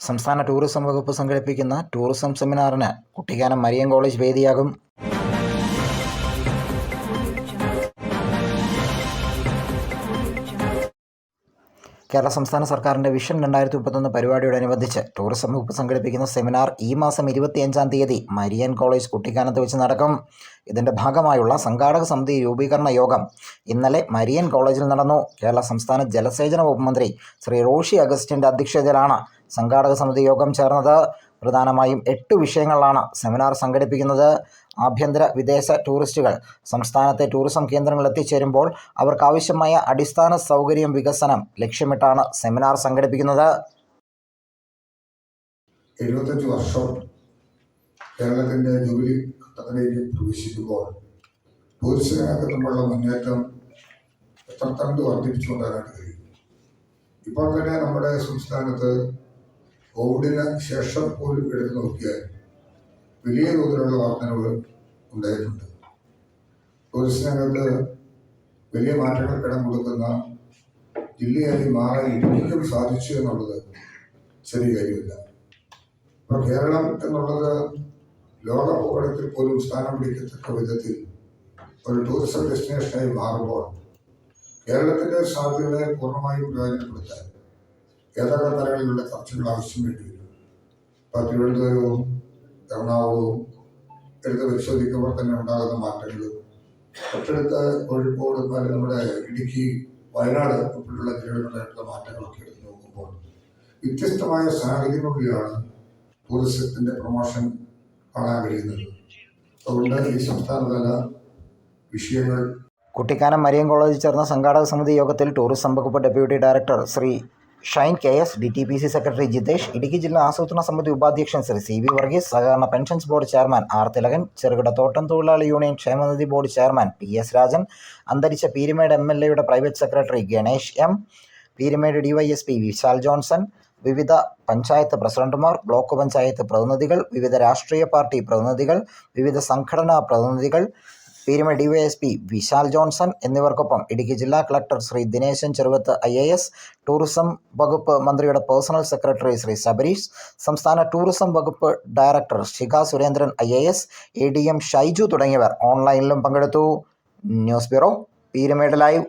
സംസ്ഥാന ടൂറിസം വകുപ്പ് സംഘടിപ്പിക്കുന്ന ടൂറിസം സെമിനാറിന് കുട്ടിക്കാനം മരിയൻ കോളേജ് വേദിയാകും. കേരള സംസ്ഥാന സർക്കാരിന്റെ വിഷൻ രണ്ടായിരത്തി മുപ്പത്തൊന്ന് പരിപാടിയോടനുബന്ധിച്ച് ടൂറിസം വകുപ്പ് സംഘടിപ്പിക്കുന്ന സെമിനാർ ഈ മാസം ഇരുപത്തിയഞ്ചാം തീയതി മരിയൻ കോളേജ് കുട്ടിക്കാനത്ത് വെച്ച് നടക്കും. ഇതിന്റെ ഭാഗമായുള്ള സംഘാടക സമിതി രൂപീകരണ യോഗം ഇന്നലെ മരിയൻ കോളേജിൽ നടന്നു. കേരള സംസ്ഥാന ജലസേചന വകുപ്പ് മന്ത്രി ശ്രീ റോഷി അഗസ്റ്റിന്റെ അധ്യക്ഷതയിലാണ് സംഘാടക സമിതി യോഗം ചേർന്നത്. പ്രധാനമായും എട്ട് വിഷയങ്ങളിലാണ് സെമിനാർ സംഘടിപ്പിക്കുന്നത്. ആഭ്യന്തര വിദേശ ടൂറിസ്റ്റുകൾ സംസ്ഥാനത്തെ ടൂറിസം കേന്ദ്രങ്ങളിൽ എത്തിച്ചേരുമ്പോൾ അവർക്കാവശ്യമായ അടിസ്ഥാന സൗകര്യം വികസനം ലക്ഷ്യമിട്ടാണ് സെമിനാർ സംഘടിപ്പിക്കുന്നത്. എഴുപത്തഞ്ച് വർഷം കേരളത്തിന്റെ ജൂബിലി ഘട്ടത്തിലേക്ക് പ്രവേശിക്കുമ്പോൾ ടൂറിസ്റ്റ് രംഗത്ത് നമ്മളുടെ മുന്നേറ്റം എത്രത്തണ്ട് കണ്ട് വർദ്ധിപ്പിച്ചുകൊണ്ടാകാനായിട്ട് കഴിയും ഇപ്പോൾ തന്നെ നമ്മുടെ സംസ്ഥാനത്ത് കോവിഡിന് ശേഷം പോലും എടുത്തു നോക്കിയാൽ വലിയ തോതിലുള്ള വർധനവ് ഉണ്ടായിട്ടുണ്ട്. ടൂറിസ്റ്റ് രംഗത്ത് വലിയ മാറ്റങ്ങൾക്ക് ഇടം കൊടുക്കുന്ന ജില്ലയായി മാറാൻ ഇടുക്കിക്കും സാധിച്ചു എന്നുള്ളത് ചെറിയ കാര്യമില്ല. ഇപ്പൊ കേരളം എന്നുള്ളത് ലോക ഭൂപടത്തിൽ പോലും സ്ഥാനം പിടിക്കത്തക്ക വിധത്തിൽ ഒരു ടൂറിസം ഡെസ്റ്റിനേഷനായി മാറുമ്പോൾ കേരളത്തിന്റെ സാധ്യതകളെ പൂർണമായും പ്രയോജനപ്പെടുത്താൻ ഏതൊക്കെ തലങ്ങളിലുള്ള ചർച്ചകൾ ആവശ്യം വേണ്ടി വരും ഇപ്പൊ തിരുവനന്തപുരവും എറണാകുളവും എടുത്ത് പരിശോധിക്കുമ്പോൾ തന്നെ ഉണ്ടാകുന്ന മാറ്റങ്ങൾ. തൊട്ടടുത്ത കോഴിക്കോട് നമ്മുടെ ഇടുക്കി വയനാട് ഉൾപ്പെടെയുള്ള ജില്ലകളിലായിട്ടുള്ള മാറ്റങ്ങളൊക്കെ എടുത്ത് നോക്കുമ്പോൾ വ്യത്യസ്തമായ സാഹചര്യങ്ങളിലാണ് ടൂറിസത്തിന്റെ പ്രൊമോഷൻ കാണാൻ കഴിയുന്നത്. അതുകൊണ്ട് ഈ സംസ്ഥാനതല വിഷയങ്ങൾ കുട്ടിക്കാനം മരിയൻ കോളേജിൽ ചേർന്ന സംഘാടക സമിതി യോഗത്തിൽ ടൂറിസം വകുപ്പ് deputy director Shri Shine K S D T P C secretary Jitesh Idukki ജില്ലാ ആസൂത്രണ സമിതി ഉപാധ്യക്ഷൻ ശ്രീ സി വി വർഗീസ് സഹകരണ pensions board chairman R Thilakan ചെറുകിട തോട്ടം തൊഴിലാളി യൂണിയൻ ക്ഷേമനിധി board chairman P S Rajan അന്തരിച്ച പീരുമേട് എം എൽ എയുടെ private secretary Ganesh M Peermade DYSP Vishal Johnson വിവിധ പഞ്ചായത്ത് പ്രസിഡന്റുമാർ ബ്ലോക്ക് പഞ്ചായത്ത് പ്രതിനിധികൾ വിവിധ രാഷ്ട്രീയ പാർട്ടി പ്രതിനിധികൾ വിവിധ സംഘടനാ പ്രതിനിധികൾ പീരുമേട് ഡിവൈഎസ്പി വിശാൽ ജോൺസൺ എന്നിവർക്കൊപ്പം ഇടുക്കി ജില്ലാ collector Shri Dineshan Cheruvath I A S tourism വകുപ്പ് മന്ത്രിയുടെ പേഴ്സണൽ സെക്രട്ടറി ശ്രീ ശബരീഷ് സംസ്ഥാന ടൂറിസം വകുപ്പ് director Shikha Surendran I A S A D M Shaiju തുടങ്ങിയവർ ഓൺലൈനിലും പങ്കെടുത്തു. News bureau Peermade live.